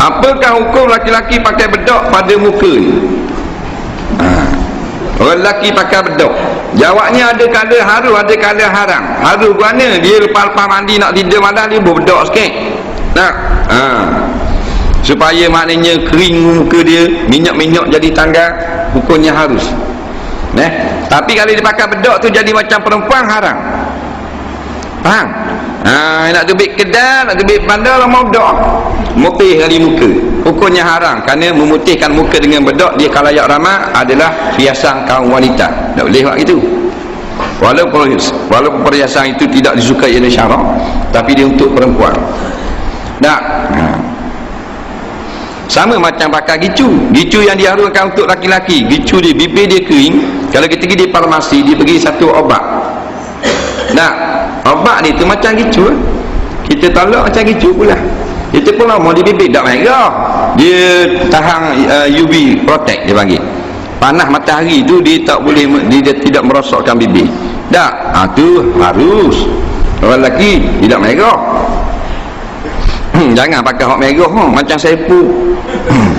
apakah hukum laki-laki pakai bedok pada muka ni? Ha. orang lelaki pakai bedok. Jawabnya ada kala haru ada kala haram. Haru mana dia lepas-lepas mandi nak tidur malam dia berbedok sikit. Nak ha. supaya maknanya kering muka dia minyak-minyak jadi tanggal hukumnya harus. Eh? tapi kalau dia pakai bedok tu jadi macam perempuan haram. Faham? Ha, nak tebik kedal nak tebik bandar mau bedok mutih kali muka. Hukumnya haram kerana memutihkan muka dengan bedok dia kalayak ramah adalah hiasan kaum wanita. Tak boleh buat itu walaupun walaupun perhiasan itu tidak disukai oleh syarak tapi dia untuk perempuan. Tak ha. sama macam pakai gicu. Gicu yang diharukan untuk laki-laki. Gicu dia bibir dia kering. Kalau kita pergi di farmasi dia bagi satu obat. Tak obat ni tu macam gicu kita tolak macam gicu pula kita pun mau di bibir tak merah dia tahan uh, UV protect dia panggil. Panas matahari tu dia tak boleh dia, dia tidak merosakkan bibir tak ha, tu harus. Orang lelaki tidak merah hmm, jangan pakai hak merah hmm, macam sepu hmm.